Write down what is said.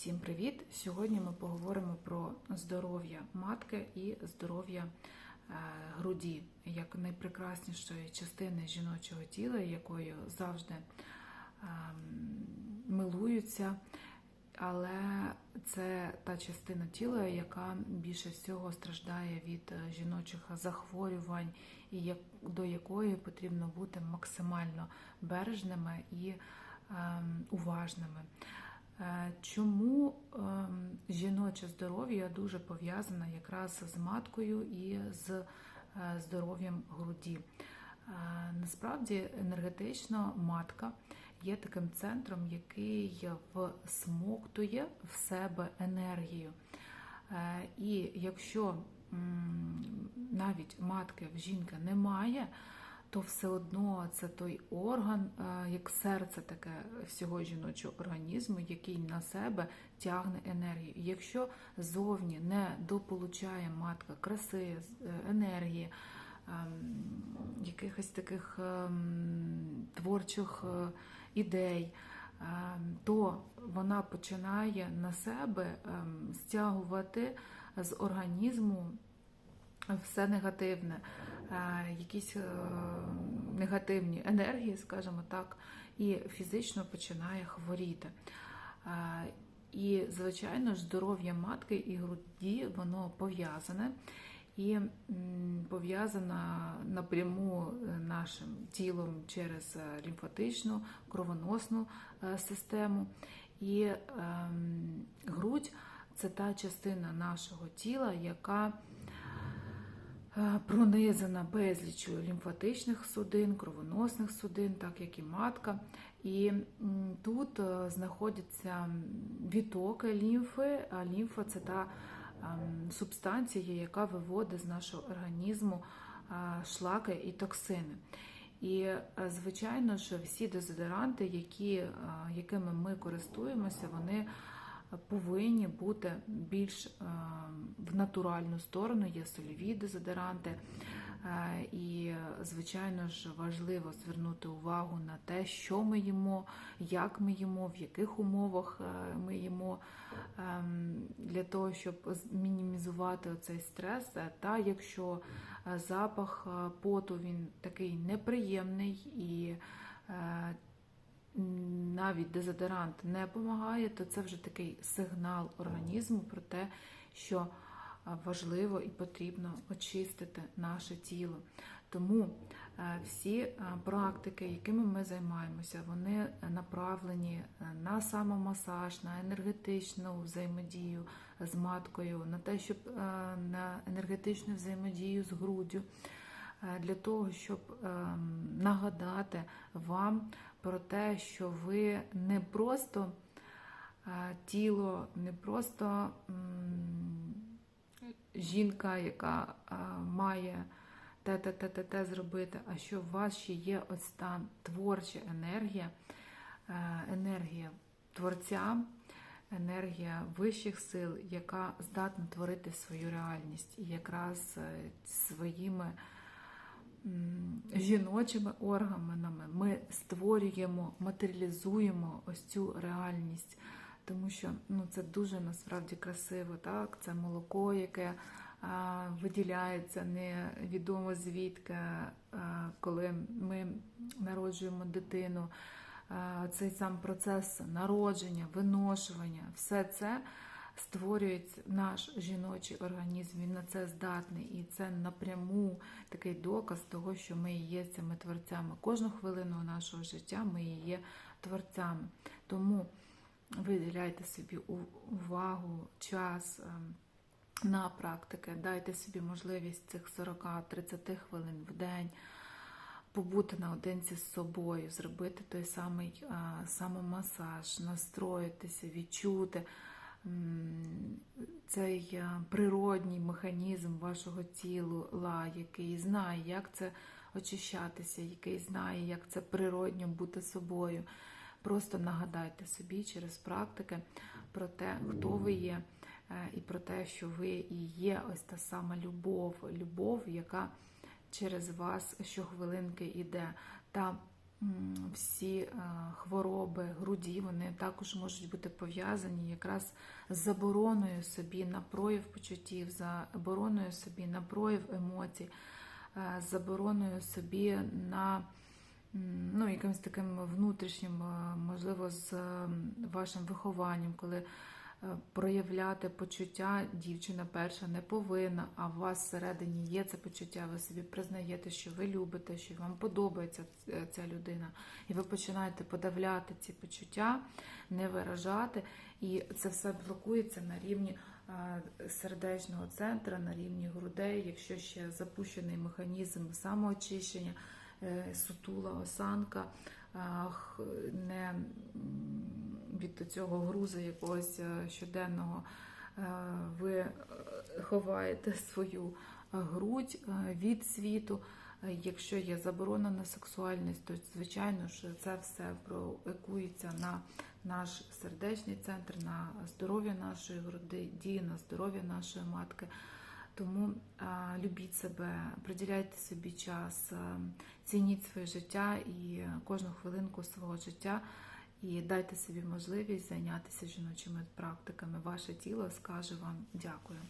Всім привіт! Сьогодні ми поговоримо про здоров'я матки і здоров'я е, груді як найпрекраснішої частини жіночого тіла, якою завжди ем, милуються. Але це та частина тіла, яка більше всього страждає від е, жіночих захворювань, і до якої потрібно бути максимально бережними і ем, уважними. Е, Чому ем, жіноче здоров'я дуже пов'язане якраз з маткою і з е, здоров'ям груді? Е, Насправді енергетично матка є таким центром, який всмоктує в себе енергію. І якщо навіть матки в жінки немає, то все одно це той орган, е, як серце таке всього жіночого організму, який на себе тягне енергію. Якщо зовні не дополучає матка краси, е, енергії, ем, якихось таких ем, творчих е, ідей, ем, то вона починає на себе стягувати з організму все негативне, якісь е, негативні енергії, скажімо так, і фізично починає хворіти. Е, І, звичайно здоров'я матки і груді воно пов'язане і пов'язана напряму е, нашим тілом через е, лімфатичну, кровоносну е, систему. І ем, грудь це та частина нашого тіла, яка е, пронизана безліччю лімфатичних судин, кровоносних судин, так як і матка. І тут е, знаходяться відтоки лімфи, а лімфа це та ем, субстанція, яка виводить з нашого організму е, шлаки і токсини. І, е, звичайно ж, всі дезодоранти, які, е, якими ми користуємося, вони повинні бути більш е, в натуральну сторону. Є сольові дезодоранти. Е, І, звичайно ж, важливо звернути увагу на те, що ми їмо, як ми їмо, в яких умовах е, ми їмо, ем, для того, щоб мінімізувати цей стрес. Та якщо запах поту він такий неприємний і навіть дезодорант не допомагає, то це вже такий сигнал організму про те, що е, важливо і потрібно очистити наше тіло. Тому е, всі е, практики, якими ми займаємося, вони направлені на самомасаж, на енергетичну взаємодію з маткою, на те, щоб на енергетичну взаємодію з груддю, для того, щоб ем, нагадати вам про те, що ви не просто е, тіло, не просто жінка, яка е, має те, те, те, те, зробити, а що в вас ще є ось та творча енергія, е, енергія творця, енергія вищих сил, яка здатна творити свою реальність. І якраз е, своїми жіночими органами ми створюємо, матеріалізуємо ось цю реальність. Тому що ну, це дуже насправді красиво, так? Це молоко, яке а, виділяється невідомо звідки, а, коли ми народжуємо дитину. Цей сам процес народження, виношування, все це створює наш жіночий організм. Він на це здатний, і це напряму такий доказ того, що ми є цими творцями. Кожну хвилину нашого життя ми є творцями. Тому виділяйте собі увагу, час ем, на практики, дайте собі можливість цих 40-30 хвилин в день побути наодинці з собою, зробити той самий а, самомасаж, настроїтися, відчути цей природній механізм вашого тіла, який знає, як це очищатися, який знає, як це природньо бути собою. Просто нагадайте собі через практики про те, хто ви є, е, і про те, що ви і є ось та сама любов, любов, яка через вас щохвилинки йде. Та всі е, хвороби груді, вони також можуть бути пов'язані якраз з забороною собі на прояв почуттів, забороною собі на прояв емоцій, е, забороною собі на ну, якимось таким внутрішнім, е, можливо, з вашим вихованням, коли е, проявляти почуття дівчина перша не повинна, а у вас всередині є це почуття, ви собі признаєте, що ви любите, що вам подобається ця людина, і ви починаєте подавляти ці почуття, не виражати, і це все блокується на рівні е, сердечного центру, на рівні грудей, якщо ще запущений механізм самоочищення, е, сутула осанка, е, не від цього грузу якогось е, щоденного е, ви е, ховаєте свою грудь від світу. Якщо є заборона на сексуальність, то звичайно ж це все проекується на наш сердечний центр, на здоров'я нашої груді, на здоров'я нашої матки. Тому а, любіть себе, приділяйте собі час, а, цініть своє життя і кожну хвилинку свого життя. І дайте собі можливість зайнятися жіночими практиками. Ваше тіло скаже вам дякую.